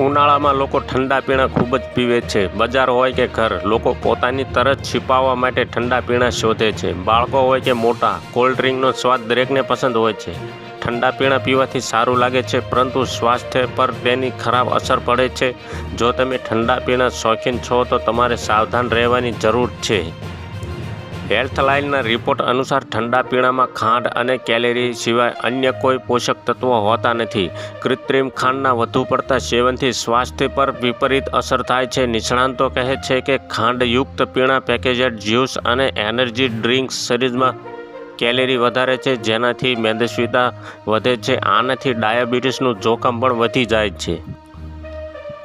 ઉનાળામાં લોકો ઠંડા પીણા ખૂબ જ પીવે છે. બજાર હોય કે ઘર, લોકો પોતાની તરત છીપાવવા માટે ઠંડા પીણા શોધે છે. બાળકો હોય કે મોટા, કોલ્ડ ડ્રિંકનો સ્વાદ દરેકને પસંદ હોય છે. ઠંડા પીણા પીવાથી સારું લાગે છે, પરંતુ સ્વાસ્થ્ય પર તેની ખરાબ અસર પડે છે. જો તમે ઠંડા પીણા શોખીન છો, તો તમારે સાવધાન રહેવાની જરૂર છે. હેલ્થલાઇનના રિપોર્ટ અનુસાર ઠંડા પીણામાં ખાંડ અને કેલેરી સિવાય અન્ય કોઈ પોષક તત્વો હોતા નથી. કૃત્રિમ ખાંડના વધુ પડતા સેવનથી સ્વાસ્થ્ય પર વિપરીત અસર થાય છે. નિષ્ણાંતો કહે છે કે ખાંડયુક્ત પીણા પેકેજડ જ્યુસ અને એનર્જી ડ્રિંક્સ શરીરમાં કેલેરી વધારે છે, જેનાથી મેદસ્વીતા વધે છે. આનાથી ડાયાબિટીસનું જોખમ પણ વધી જાય છે.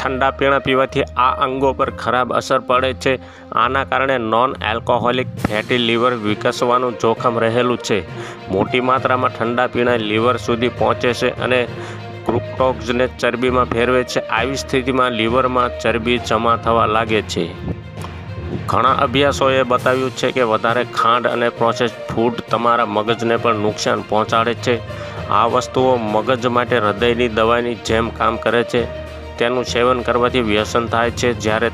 ઠંડા પીણા પીવાથી આ અંગો પર ખરાબ અસર પડે છે. આના કારણે નોન એલ્કોહોલિક ફેટી લીવર વિકસવાનું જોખમ રહેલું છે. મોટી માત્રામાં ઠંડા પીણા લીવર સુધી પહોંચે છે અને ક્રુક્ટોક્સને ચરબીમાં ફેરવે છે. આવી સ્થિતિમાં લીવરમાં ચરબી જમા થવા લાગે છે. ઘણા અભ્યાસોએ બતાવ્યું છે કે વધારે ખાંડ અને પ્રોસેસ ફૂડ તમારા મગજને પણ નુકસાન પહોંચાડે છે. આ વસ્તુઓ મગજ માટે હૃદયની દવાની જેમ કામ કરે છે. તેનું સેવન કરવાથી વ્યસન થાય છે. જ્યારે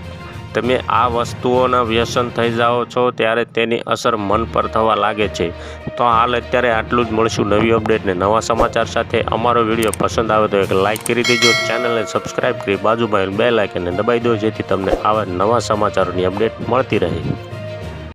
તમે આ વસ્તુઓના વ્યસન થઈ જાઓ છો, ત્યારે તેની અસર મન પર થવા લાગે છે. તો હાલ અત્યારે આટલું જ. મળશું નવી અપડેટ ને નવા સમાચાર સાથે. અમારો વીડિયો પસંદ આવે તો એક લાઇક કરી દેજો. ચેનલને સબસ્ક્રાઈબ કરી બાજુમાં બે લાઇકને દબાઈ દો, જેથી તમને આવા નવા સમાચારોની અપડેટ મળતી રહે.